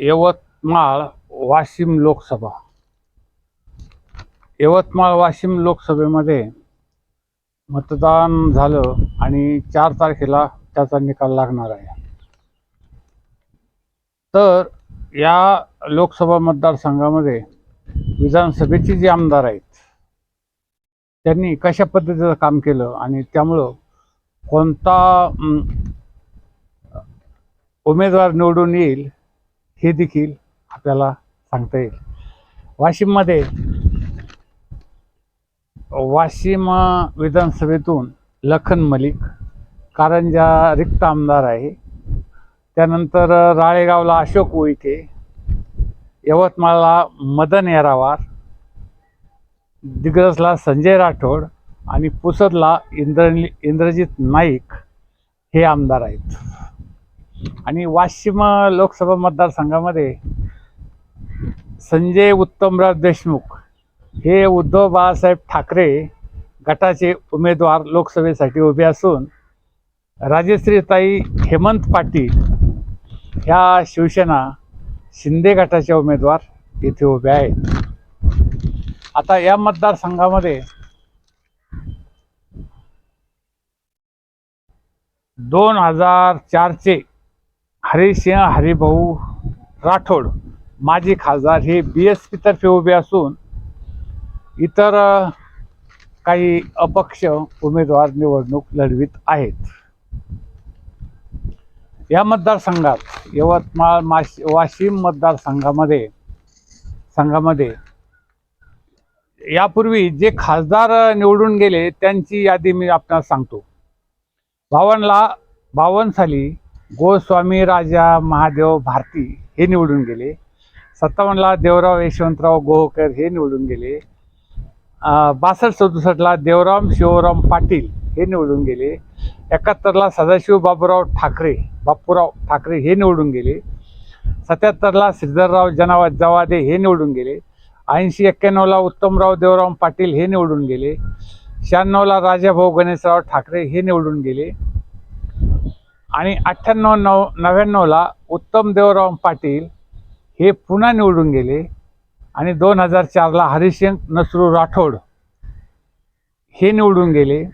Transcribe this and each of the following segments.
यवतमाळ वाशिम लोकसभा. यवतमाळ वाशिम लोकसभेमध्ये मतदान झालं आणि चार तारखेला त्याचा निकाल लागणार आहे. तर या लोकसभा मतदारसंघामध्ये विधानसभेचे जे आमदार आहेत त्यांनी कशा पद्धतीचं काम केलं आणि त्यामुळं कोणता उमेदवार निवडून येईल हे देखील आपल्याला सांगता येईल. वाशिममध्ये वाशिम विधानसभेतून लखन मलिक कारंजा रिक्त आमदार आहे. त्यानंतर राळेगावला अशोक उईके यवतमाळला मदन येरावार दिग्रजला संजय राठोड आणि पुसदला इंद्र इंद्रजित नाईक हे आमदार आहेत. आणि वाशिम लोकसभा मतदारसंघामध्ये संजय उत्तमराव देशमुख हे उद्धव बाळासाहेब ठाकरे गटाचे उमेदवार लोकसभेसाठी उभे असून राजश्रीताई हेमंत पाटील ह्या शिवसेना शिंदे गटाच्या उमेदवार इथे उभे आहेत. आता या मतदारसंघामध्ये दोन हजार चारचे हरिसिंह हरिभाऊ राठोड माजी खासदार हे बी एस पीतर्फे उभे असून इतर काही अपक्ष उमेदवार निवडणूक लढवित आहेत. या मतदारसंघात यवतमाळ माश वाशिम मतदारसंघामध्ये संघामध्ये यापूर्वी जे खासदार निवडून गेले त्यांची यादी मी आपणास सांगतो. बावनला बावन्न साली गोस्वामी राजा महादेव भारती हे निवडून गेले. सत्तावन्नला देवराव यशवंतराव गोहकर हे निवडून गेले. बासष्ट सदुसष्टला देवराम शिवराम पाटील हे निवडून गेले. एकाहत्तरला सदाशिव बाबूराव ठाकरे बापूराव ठाकरे हे निवडून गेले. सत्याहत्तरला श्रीधरराव जनावा जवादे हे निवडून गेले. ऐंशी एक्क्याण्णवला उत्तमराव देवराम पाटील हे निवडून गेले. शहाण्णवला राजाभाऊ गणेशराव ठाकरे हे निवडून गेले. आणि अठ्ठ्याण्णव नव नव्याण्णवला उत्तम देवराव पाटील हे पुन्हा निवडून गेले. आणि दोन हजार चारला हरिशंक नसरू राठोड हे निवडून गेले.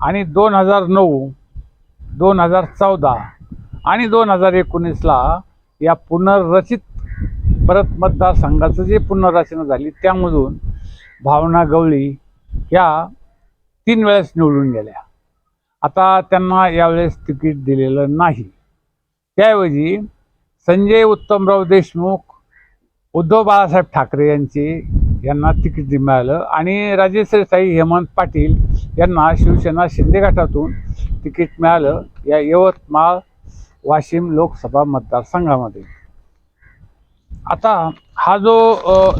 आणि दोन हजार नऊ दोन हजार चौदा आणि दोन हजार एकोणीसला या पुनर्रचित परत मतदारसंघाचं जे पुनर्रचना झाली त्यामधून भावना गवळी ह्या तीन वेळेस निवडून गेल्या. आता त्यांना यावेळेस तिकीट दिलेलं नाही. त्याऐवजी संजय उत्तमराव देशमुख उद्धव बाळासाहेब ठाकरे यांचे यांना तिकीट मिळालं आणि राजेश्रीताई हेमंत पाटील यांना शिवसेना शिंदे गटातून तिकीट मिळालं या यवतमाळ वाशिम लोकसभा मतदारसंघामध्ये. आता हा जो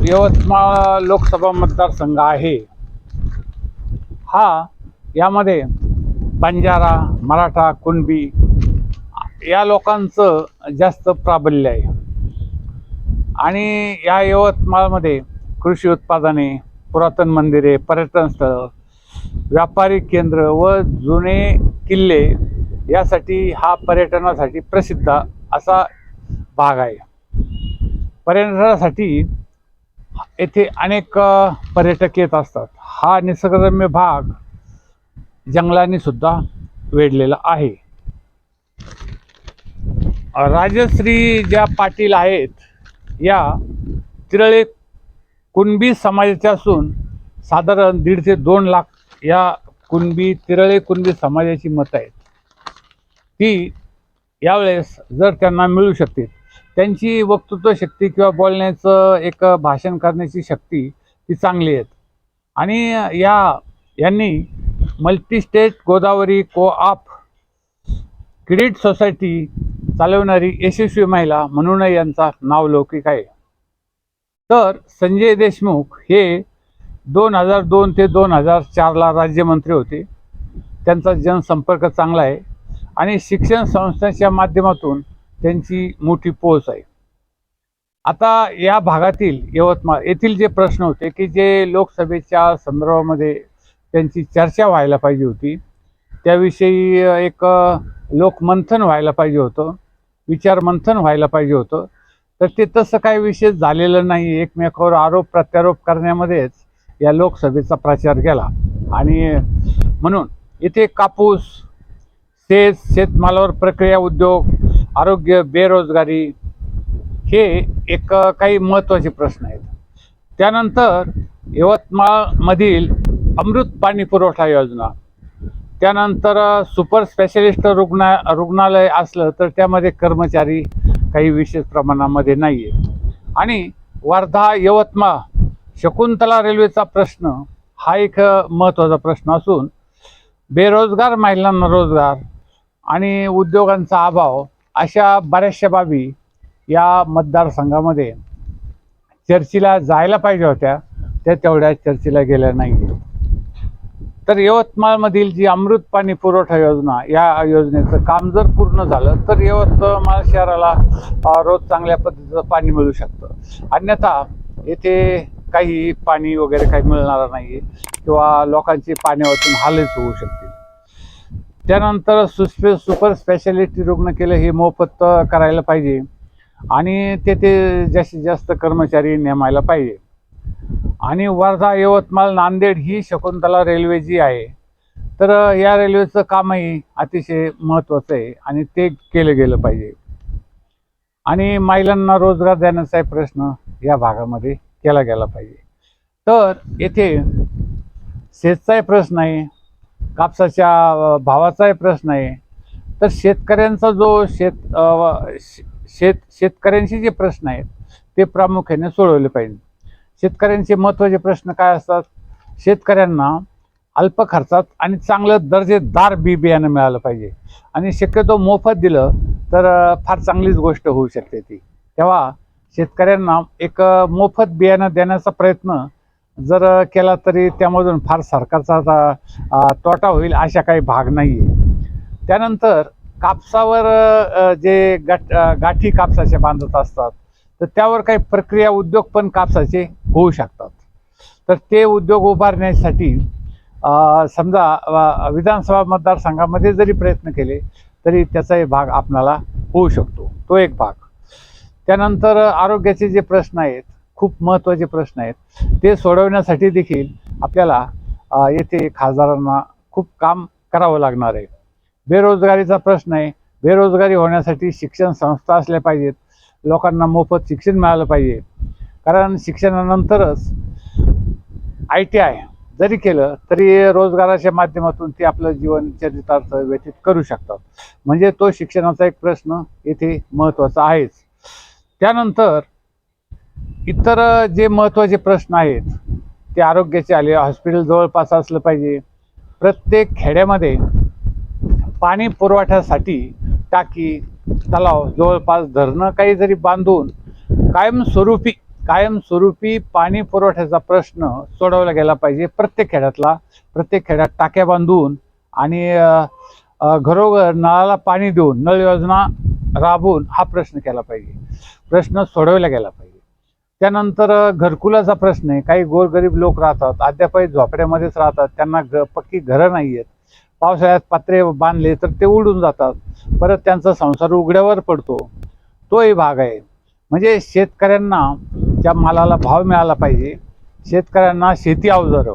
यवतमाळ लोकसभा मतदारसंघ आहे हा यामध्ये बंजारा मराठा कुणबी या लोकांचं जास्त प्राबल्य आहे. आणि या यवतमाळमध्ये कृषी उत्पादने पुरातन मंदिरे पर्यटन स्थळं व्यापारी केंद्र व जुने किल्ले यासाठी हा पर्यटनासाठी प्रसिद्ध असा भाग आहे. पर्यटनासाठी येथे अनेक पर्यटक येत असतात. हा निसर्गरम्य भाग जंगलाने सुद्धा वेढलेला आहे. राजश्री ज्या पाटील आहेत या तिरळे कुणबी समाजाच्या असून साधारण दीड ते दोन लाख या कुणबी तिरळे कुणबी समाजाची मतं आहेत. ती यावेळेस जर त्यांना मिळू शकते त्यांची वक्तृत्व शक्ती किंवा बोलण्याचं एक भाषण करण्याची शक्ती ती चांगली आहेत. आणि या यांनी मल्टीस्टेट गोदावरी को आप क्रेडिट सोसायटी चालवणारी यशस्वी महिला म्हणूनही यांचा नावलौकिक आहे. तर संजय देशमुख हे दोन हजार दोन ते दोन हजार चारला राज्यमंत्री होते. त्यांचा जनसंपर्क चांगला आहे आणि शिक्षण संस्थांच्या माध्यमातून त्यांची मोठी पोच आहे. आता या भागातील यवतमाळ येथील जे प्रश्न होते की जे लोकसभेच्या संदर्भामध्ये त्यांची चर्चा व्हायला पाहिजे होती. त्याविषयी एक लोकमंथन व्हायला पाहिजे होतं. विचारमंथन व्हायला पाहिजे होतं. तर ते तसं काही विशेष झालेलं नाही. एकमेकावर आरोप प्रत्यारोप करण्यामध्येच या लोकसभेचा प्रचार केला. आणि म्हणून इथे कापूस शेत शेतमालावर प्रक्रिया उद्योग आरोग्य बेरोजगारी हे एक काही महत्त्वाचे प्रश्न आहेत. त्यानंतर यवतमाळमधील अमृत पाणी पुरवठा योजना. त्यानंतर सुपर स्पेशलिस्ट रुग्णा रुग्णालय असलं तर त्यामध्ये कर्मचारी काही विशेष प्रमाणामध्ये नाही आहे आणि वर्धा यवतमाळ शकुंतला रेल्वेचा प्रश्न हा एक महत्त्वाचा प्रश्न असून बेरोजगार महिलांना रोजगार आणि उद्योगांचा अभाव अशा बऱ्याचशा बाबी या मतदारसंघामध्ये चर्चेला जायला पाहिजे होत्या त्या तेवढ्या चर्चेला गेल्या नाही तर यवतमाळमधील जी अमृत पाणी पुरवठा योजना या योजनेचं काम जर पूर्ण झालं तर यवतमाळ शहराला रोज चांगल्या पद्धतीचं पाणी मिळू शकतं. अन्यथा येथे काही पाणी वगैरे काही मिळणार नाही किंवा लोकांची पाण्यावरतून हालच होऊ शकतील त्यानंतर सुस्पे सुपर स्पेशालिटी रुग्ण केलं हे मोफत करायला पाहिजे. आणि तेथे जास्तीत जास्त कर्मचारी नेमायला पाहिजे. आणि वर्धा यवतमाळ नांदेड ही शकुंतला रेल्वे जी आहे तर या रेल्वेचं कामही अतिशय महत्त्वाचं आहे आणि ते केलं गेलं पाहिजे. आणि महिलांना रोजगार देण्याचा प्रश्न या भागामध्ये केला गेला पाहिजे. तर येथे शेतचाही प्रश्न आहे कापसाच्या भावाचाही प्रश्न आहे. तर शेतकऱ्यांचा जो शेत शे- शेत शेतकऱ्यांशी जे प्रश्न आहेत ते प्रामुख्याने सोडवले पाहिजे. शेतकऱ्यांचे महत्त्वाचे प्रश्न काय असतात? शेतकऱ्यांना अल्प खर्चात आणि चांगलं दर्जेदार बी बियाणं मिळालं पाहिजे. आणि शक्यतो मोफत दिलं तर फार चांगलीच गोष्ट होऊ शकते ती. तेव्हा शेतकऱ्यांना एक मोफत बियाणं देण्याचा प्रयत्न जर केला तरी त्यामधून फार सरकारचा आता, तोटा होईल अशा काही भाग नाही आहे त्यानंतर कापसावर जे गाठी कापसाचे बांधत असतात तर त्यावर काही प्रक्रिया उद्योग पण कापसाचे होऊ शकतात. तर ते उद्योग उभारण्यासाठी समजा विधानसभा मतदारसंघामध्ये जरी प्रयत्न केले तरी त्याचाही भाग आपणाला होऊ शकतो. तो एक भाग. त्यानंतर आरोग्याचे जे प्रश्न आहेत खूप महत्त्वाचे प्रश्न आहेत ते सोडवण्यासाठी देखील आपल्याला येथे खासदारांना खूप काम करावं लागणार आहे. बेरोजगारीचा प्रश्न आहे. बेरोजगारी होण्यासाठी शिक्षण संस्था असल्या पाहिजेत. लोकांना मोफत शिक्षण मिळालं पाहिजे. कारण शिक्षणानंतरच आय टी आय जरी केलं तरी रोजगाराच्या माध्यमातून ते आपलं जीवन चरितार्थ व्यतीत करू शकतात. म्हणजे तो शिक्षणाचा एक प्रश्न येथे महत्त्वाचा आहेच. त्यानंतर इतर जे महत्त्वाचे प्रश्न आहेत ते आरोग्याचे आले हॉस्पिटल जवळपास असलं पाहिजे. प्रत्येक खेड्यामध्ये पाणी पुरवठ्यासाठी टाकी तलाव जवळपास धरणं काही जरी बांधून कायमस्वरूपी कायमस्वरूपी पाणी पुरवठ्याचा प्रश्न सोडवला गेला पाहिजे प्रत्येक खेड्यातला प्रत्येक खेड्यात टाक्या बांधून आणि घरोघर नळाला पाणी देऊन नळ योजना राबवून हा प्रश्न केला पाहिजे. प्रश्न सोडवला गेला पाहिजे. त्यानंतर घरकुलाचा प्रश्न आहे. काही गोरगरीब लोक राहतात अद्यापही झोपड्यामध्येच राहतात त्यांना ग पक्की घरं नाही आहेत पावसाळ्यात पत्रे बांधले तर ते उडून जातात. परत त्यांचा संसार उघड्यावर पडतो. तोही भाग आहे. म्हणजे शेतकऱ्यांना त्या मालाला भाव मिळाला पाहिजे शेतकऱ्यांना शेती अवजारं.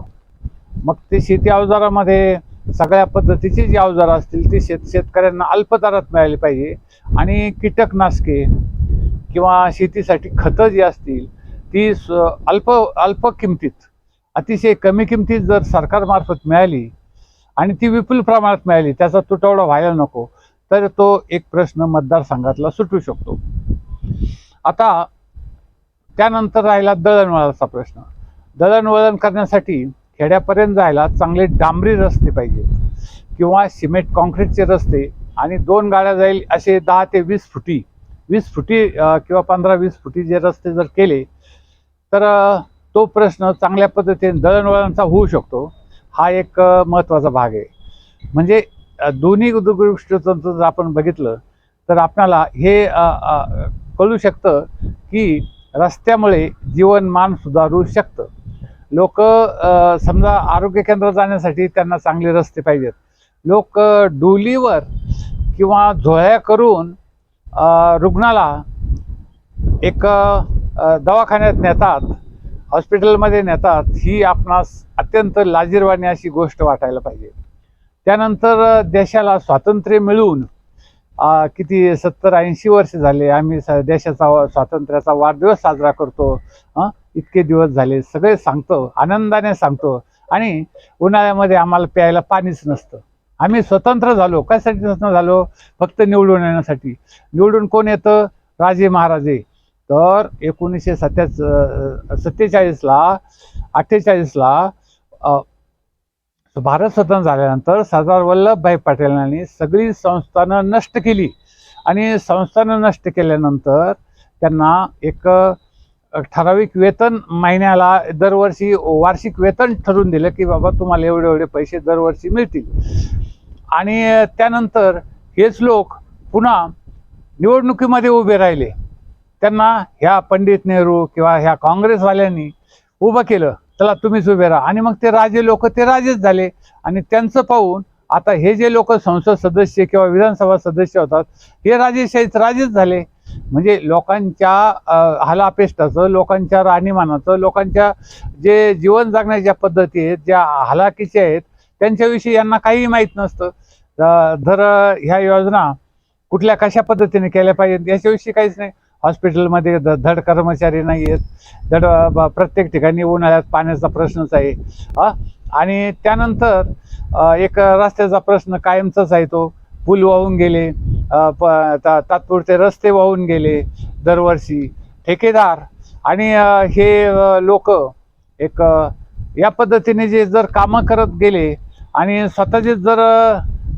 मग ते शेती अवजारामध्ये सगळ्या पद्धतीची जी अवजारं असतील ती शेत शेतकऱ्यांना अल्पदरात मिळाली पाहिजे. आणि कीटकनाशके किंवा शेतीसाठी खतं जी असतील ती स- अल्प अल्प किमतीत अतिशय कमी किमतीत जर सरकारमार्फत मिळाली आणि ती विपुल प्रमाणात मिळाली त्याचा तुटवडा व्हायला नको. तर तो एक प्रश्न मतदारसंघातला सुटू शकतो. आता त्यानंतर राहिला दळणवळणाचा प्रश्न. दळणवळण करण्यासाठी खेड्यापर्यंत जायला चांगले डांबरी रस्ते पाहिजे किंवा सिमेंट कॉन्क्रीटचे रस्ते आणि दोन गाड्या जाईल असे दहा ते वीस फुटी वीस फुटी किंवा पंधरा वीस फुटी जे रस्ते जर केले तर तो प्रश्न चांगल्या पद्धतीने दळणवळणचा होऊ शकतो. हा एक महत्त्वाचा भाग आहे. म्हणजे दोन्ही गोष्टीचं जर आपण बघितलं तर आपणाला हे कळू शकतं की रस्त्यामुळे जीवनमान सुधारू शकतं. लोक समजा आरोग्य केंद्रात जाण्यासाठी त्यांना चांगले रस्ते पाहिजेत. लोक डोलीवर किंवा झोळ्या करून रुग्णाला एक दवाखान्यात नेतात हॉस्पिटलमध्ये नेतात ही आपणास अत्यंत लाजीरवाणी अशी गोष्ट वाटायला पाहिजे. त्यानंतर देशाला स्वातंत्र्य मिळून किती सत्तर ऐंशी वर्ष झाले आम्ही स देशाचा वा- स्वातंत्र्याचा वाढदिवस साजरा करतो इतके दिवस झाले सगळे सांगतो आनंदाने सांगतो आणि उन्हाळ्यामध्ये आम्हाला प्यायला पाणीच नसतं. आम्ही स्वतंत्र झालो कशासाठी स्वतंत्र झालो? फक्त निवडून येण्यासाठी. निवडून कोण येतं? राजे महाराजे. तर एकोणीसशे सत्या सत्तेचाळीसला अठ्ठेचाळीसला भारत स्वतंत्र झाल्यानंतर सरदार वल्लभभाई पटेलांनी सगळी संस्थानं नष्ट केली. आणि संस्थानं नष्ट केल्यानंतर त्यांना एक ठराविक वेतन महिन्याला दरवर्षी वार्षिक वेतन ठरवून दिलं की बाबा तुम्हाला एवढे एवढे पैसे दरवर्षी मिळतील. आणि त्यानंतर हेच लोक पुन्हा निवडणुकीमध्ये उभे राहिले. त्यांना ह्या पंडित नेहरू किंवा ह्या काँग्रेसवाल्यांनी उभं केलं. चला तुम्हीच उभे राहा. आणि मग ते राजे लोक ते राजेच झाले. आणि त्यांचं पाहून आता हे जे लोक संसद सदस्य किंवा विधानसभा सदस्य होतात हे राजेशाहीच राजेच झाले. म्हणजे लोकांच्या अं, हालापेष्टाचं लोकांच्या राहणीमानाचं लोकांच्या जे जीवन जगण्याच्या पद्धती आहेत ज्या हलाखीच्या आहेत त्यांच्याविषयी यांना काहीही माहीत नसतं. अं, ह्या योजना कुठल्या कशा पद्धतीने केल्या पाहिजेत याच्याविषयी काहीच नाही. हॉस्पिटलमध्ये ध धड कर्मचारी नाही आहेत धड प्रत्येक ठिकाणी उन्हाळ्यात पाण्याचा प्रश्नच आहे. हा आणि त्यानंतर एक रस्त्याचा प्रश्न कायमचाच आहे तो. पूल वाहून गेले प ता- तात्पुरते रस्ते वाहून गेले दरवर्षी. ठेकेदार आणि हे लोक एक या पद्धतीने जे जर कामं करत गेले आणि स्वतःचे जर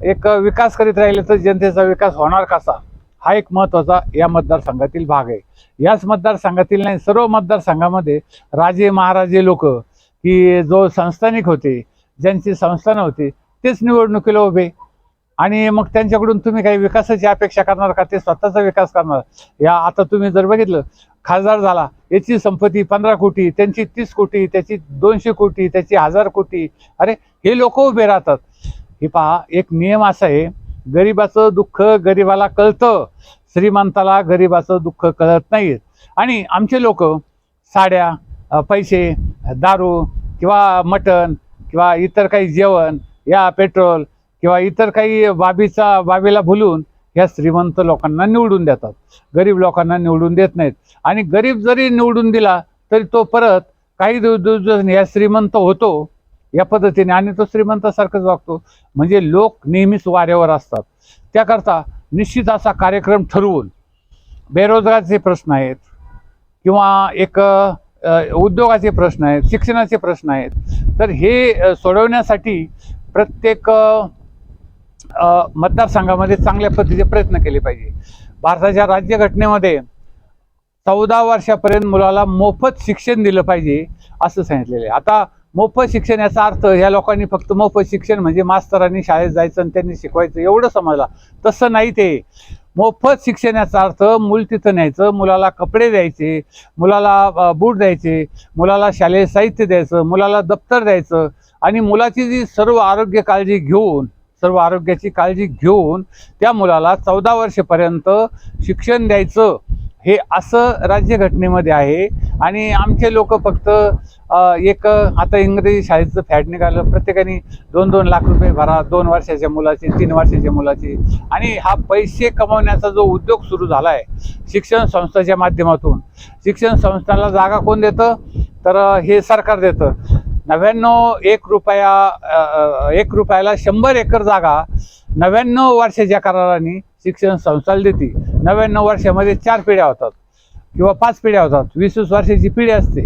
एक विकास करीत राहिले तर जनतेचा विकास होणार कसा? हा एक महत्त्वाचा या मतदारसंघातील भाग आहे. याच मतदारसंघातील नाही सर्व मतदारसंघामध्ये राजे महाराजे लोक की जो संस्थानिक होते ज्यांची संस्थानं होती तेच निवडणुकीला उभे. आणि मग त्यांच्याकडून तुम्ही काही विकासाची अपेक्षा करणार का? ते स्वतःचा विकास करणार. या आता तुम्ही जर बघितलं खासदार झाला याची संपत्ती पंधरा कोटी त्यांची तीस कोटी त्याची दोनशे कोटी त्याची हजार कोटी. अरे हे लोक उभे राहतात. हे पहा एक नियम असा आहे गरिबाचं दुःख गरिबाला कळतं. श्रीमंताला गरिबाचं दुःख कळत नाही. आणि आमचे लोक साड्या पैसे दारू किंवा मटण किंवा इतर काही जेवण या पेट्रोल किंवा इतर काही बाबीचा बाबीला भुलून ह्या श्रीमंत लोकांना निवडून देतात. गरीब लोकांना निवडून देत नाहीत. आणि गरीब जरी निवडून दिला तरी तो परत काही दिवस दिवस ह्या श्रीमंत होतो. या पद्धतीने आणि तो श्रीमंतासारखंच वागतो. म्हणजे लोक नेहमीच वाऱ्यावर असतात. त्याकरता निश्चित असा कार्यक्रम ठरवून बेरोजगारचे प्रश्न आहेत किंवा एक उद्योगाचे प्रश्न आहेत शिक्षणाचे प्रश्न आहेत. तर हे सोडवण्यासाठी प्रत्येक मतदारसंघामध्ये चांगल्या पद्धतीचे प्रयत्न केले पाहिजे. भारताच्या राज्यघटनेमध्ये चौदा वर्षापर्यंत मुलाला मोफत शिक्षण दिलं पाहिजे असं सांगितलेलं आहे. आता मोफत शिक्षण याचा अर्थ ह्या लोकांनी फक्त मोफत शिक्षण म्हणजे मास्तरांनी शाळेत जायचं आणि त्यांनी शिकवायचं एवढं समजला. तसं नाही ते. मोफत शिक्षणाचा अर्थ मूल तिथं न्यायचं मुलाला कपडे द्यायचे मुलाला बूट द्यायचे मुलाला शालेय साहित्य द्यायचं मुलाला दप्तर द्यायचं आणि मुलाची जी सर्व आरोग्य काळजी घेऊन सर्व आरोग्याची काळजी घेऊन त्या मुलाला चौदा वर्षेपर्यंत शिक्षण द्यायचं. हे असं राज्यघटनेमध्ये आहे. आणि आमचे लोक फक्त एक आता इंग्रजी शाळेचं फॅट निघालं. प्रत्येकाने दोन दोन लाख रुपये भरा. दोन वर्षाच्या मुलाचे तीन वर्षाच्या मुलाचे. आणि हा पैसे कमवण्याचा जो उद्योग सुरू झाला आहे शिक्षण संस्थेच्या माध्यमातून. शिक्षण संस्थांना जागा कोण देतं? तर हे सरकार देतं. नव्याण्णव एक रुपया एक रुपयाला शंभर एकर जागा नव्याण्णव वर्षाच्या कराराने शिक्षण संस्थाला देते नव्याण्णव वर्षामध्ये चार पिढ्या होतात किंवा पाच पिढ्या होतात. वीस वीस वर्षाची पिढी असते.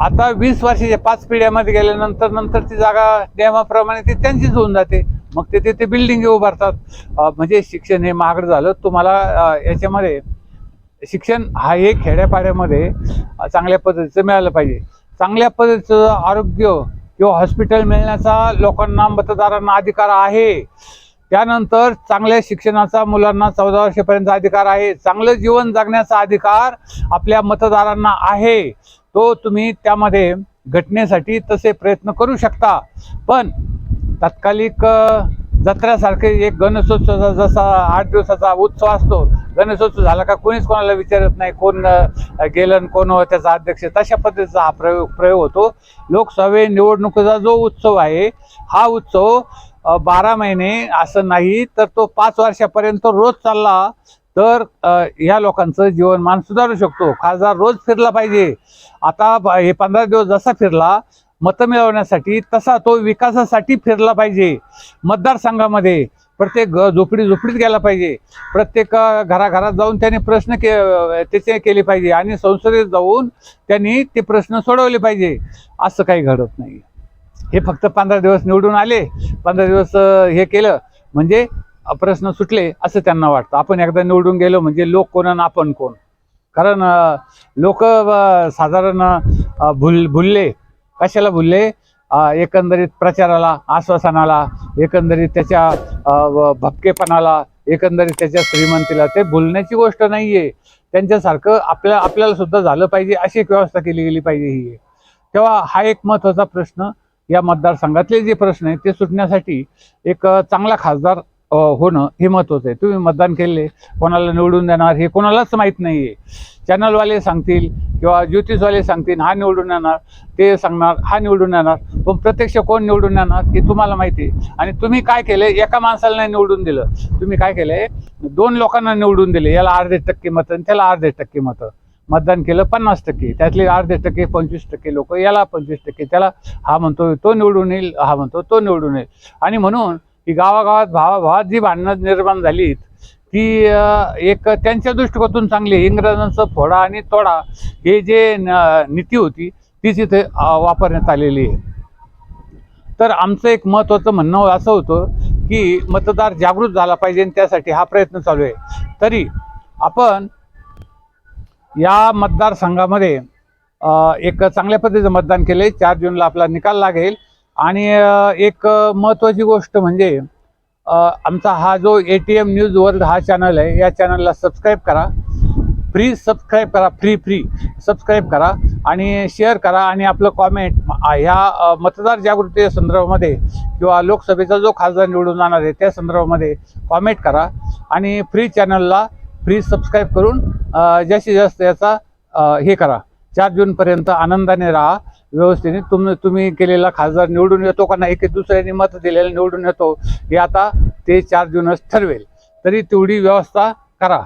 आता वीस वर्षाच्या पाच पिढ्यामध्ये गेल्यानंतर नंतर ती जागा नियमाप्रमाणे ती त्यांचीच होऊन जाते. मग ते तिथे बिल्डिंग उभारतात. म्हणजे शिक्षण हे महागडं झालं. तुम्हाला याच्यामध्ये शिक्षण हा एक खेड्यापाड्यामध्ये चांगल्या पद्धतीचं मिळालं पाहिजे. चांगल्या पद्धतीचं आरोग्य किंवा हॉस्पिटल मिळण्याचा लोकांना मतदारांना अधिकार आहे. त्यानंतर चांगल्या शिक्षणाचा मुलांना चौदा वर्षापर्यंत अधिकार आहे. चांगलं जीवन जगण्याचा अधिकार आपल्या मतदारांना आहे. तो तुम्ही त्यामध्ये घटनेसाठी तसे प्रयत्न करू शकता. पण तात्कालिक जत्रासारखे जत्र्यासारखे एक गणेशोत्सवाचा जसा आठ दिवसाचा उत्सव असतो गणेशोत्सव झाला का कोणीच कोणाला विचारत नाही कोण गेलं कोण त्याचा अध्यक्ष. तशा पद्धतीचा हा प्रयोग प्रयोग होतो. लोकसभे निवडणुकीचा जो उत्सव आहे हा उत्सव बारा महिने असं नाही तर तो पाच वर्षापर्यंत रोज चालला तर ह्या लोकांचं जीवनमान सुधारू शकतो. खासदार रोज फिरला पाहिजे. आता हे पंधरा दिवस जसा फिरला मतं मिळवण्यासाठी तसा तो विकासासाठी फिरला पाहिजे. मतदारसंघामध्ये प्रत्येक ग- झोपडी झोपडीत गेला पाहिजे. प्रत्येक घराघरात जाऊन त्यांनी प्रश्न के त्याचे केले पाहिजे आणि संसदेत जाऊन त्यांनी ते प्रश्न सोडवले पाहिजे. असं काही घडत नाही. हे फक्त पंधरा दिवस निवडून आले. पंधरा दिवस हे केलं म्हणजे प्रश्न सुटले असं त्यांना वाटतं. आपण एकदा निवडून गेलो म्हणजे लोक कोण आणि आपण कोण? कारण लोक साधारण भुल भुलले. कशाला भुलले एकंदरीत प्रचाराला आश्वासनाला एकंदरीत त्याच्या भपकेपणाला एकंदरीत त्याच्या श्रीमंतीला ते भुलण्याची गोष्ट नाही आहे त्यांच्यासारखं आपल्या आपल्याला सुद्धा झालं पाहिजे अशी एक व्यवस्था केली गेली पाहिजे ही आहे. तेव्हा हा एक महत्त्वाचा प्रश्न या मतदारसंघातले जे प्रश्न आहेत ते सुटण्यासाठी एक चांगला खासदार होणं हे महत्त्वाचं आहे. तुम्ही मतदान केले कोणाला निवडून देणार हे कोणालाच माहीत नाही आहे चॅनलवाले सांगतील किंवा ज्योतिषवाले सांगतील हा निवडून येणार ते सांगणार हा निवडून येणार पण प्रत्यक्ष कोण निवडून येणार हे तुम्हाला माहिती आहे. आणि तुम्ही काय केलं एका माणसाला नाही निवडून दिलं. तुम्ही काय केलंय दोन लोकांना निवडून दिले याला अर्धे टक्के मतं आणि त्याला अर्धे टक्के मतं. मतदान केलं पन्नास टक्के त्यातले अर्धे टक्के पंचवीस टक्के लोक याला पंचवीस टक्के त्याला हा म्हणतो तो निवडून येईल हा म्हणतो तो निवडून येईल. आणि म्हणून की गावागावात भावाभावात जी भांडणं निर्माण झालीत ती एक त्यांच्या दृष्टिकोनातून चांगली इंग्रजांचं फोडा आणि तोडा हे जे न- नीती होती तीच इथे वापरण्यात आलेली आहे. तर आमचं एक महत्त्वाचं म्हणणं असं होतं की मतदार जागृत झाला पाहिजे आणि त्यासाठी हा प्रयत्न चालू आहे. तरी आपण या मतदारसंघामध्ये एक चांगल्या पद्धतीचं मतदान केलं आहे चार जूनला आपला निकाल लागेल. आणि एक महत्त्वाची गोष्ट म्हणजे आमचा हा जो A T M news world हा चॅनल आहे या चॅनलला सबस्क्राईब करा. फ्री सबस्क्राईब करा फ्री फ्री सबस्क्राईब करा आणि शेअर करा आणि आपलं कॉमेंट ह्या मतदार जागृती संदर्भामध्ये किंवा लोकसभेचा जो खासदार निवडून जाणार आहे त्या संदर्भामध्ये कॉमेंट करा आणि फ्री चॅनलला फ्री सबस्क्राईब करून जास्तीत जास्त याचा हे करा. चार जूनपर्यंत आनंदाने राहा. व्यवस्थेने तुम तुम्ही केलेला खासदार निवडून येतो का नाही की दुसऱ्यांनी मत दिलेलं निवडून येतो हे आता ते चार जूनच ठरवेल. तरी तेवढी व्यवस्था करा.